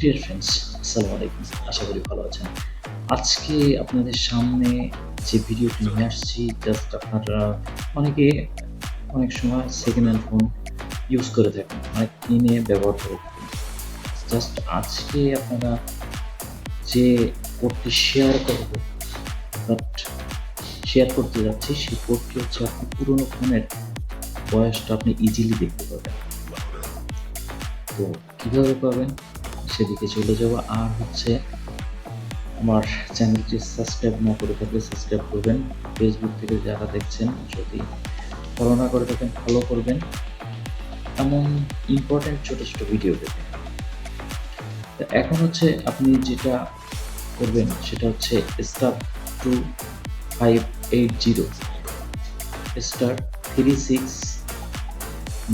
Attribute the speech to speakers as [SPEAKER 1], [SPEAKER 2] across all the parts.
[SPEAKER 1] Dear friends আসসালামু আলাইকুম। আশা করি ভালো আছেন। আজকে আপনাদের সামনে যে ভিডিওটি নিয়ে আসছি জাস্ট আপনারা অনেকে অনেক সময় সেকেন্ড হ্যান্ড ফোন ইউজ করে থাকেন, অনেক কিনে ব্যবহার করে থাকেন। জাস্ট আজকে আপনারা যে কোডটি শেয়ার করব বাট শেয়ার করতে যাচ্ছি, সেই কোডটি হচ্ছে আপনি পুরোনো ফোনের বয়সটা আপনি ইজিলি দেখতে পাবেন। তো কীভাবে পাবেন? সেদিকে চলে যাব। আর হচ্ছে আমার চ্যানেলটি সাবস্ক্রাইব না করে থাকলে সাবস্ক্রাইব করবেন। ফেসবুক থেকে যারা দেখছেন, যদি ফলো না করে থাকেন ফলো করবেন। এমন ইম্পর্টেন্ট ছোটো ছোটো ভিডিও পেতে এখন হচ্ছে আপনি যেটা করবেন, সেটা হচ্ছে star two five eight zero star three six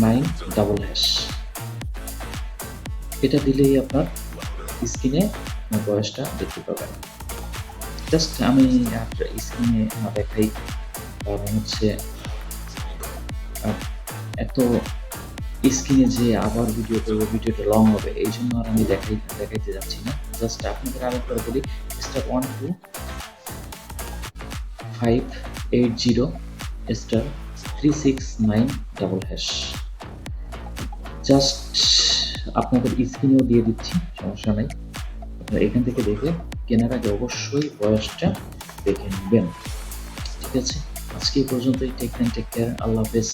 [SPEAKER 1] nine double hash এটা দিলেই আপনার স্ক্রিনে বয়সটা দেখতে পাবেন জাস্ট আমি স্ক্রিনে দেখাই, কারণ হচ্ছে এত স্ক্রিনে যে আবার ভিডিও করব ভিডিওটা লং হবে, এই জন্য আর আমি দেখাই, দেখাইতে যাচ্ছি না। জাস্ট আপনাদের আরেকবার বলি star one two five eight zero star three six nine double hash just আপনাদের স্ক্রিনেও দিয়ে দিচ্ছি, সমস্যা নাই। আপনারা এখান থেকে দেখে কেনার আগে অবশ্যই বয়সটা দেখে নেবেন। ঠিক আছে? আজকে পর্যন্তই। টেক টেক কেয়ার আল্লাহ হাফেজ।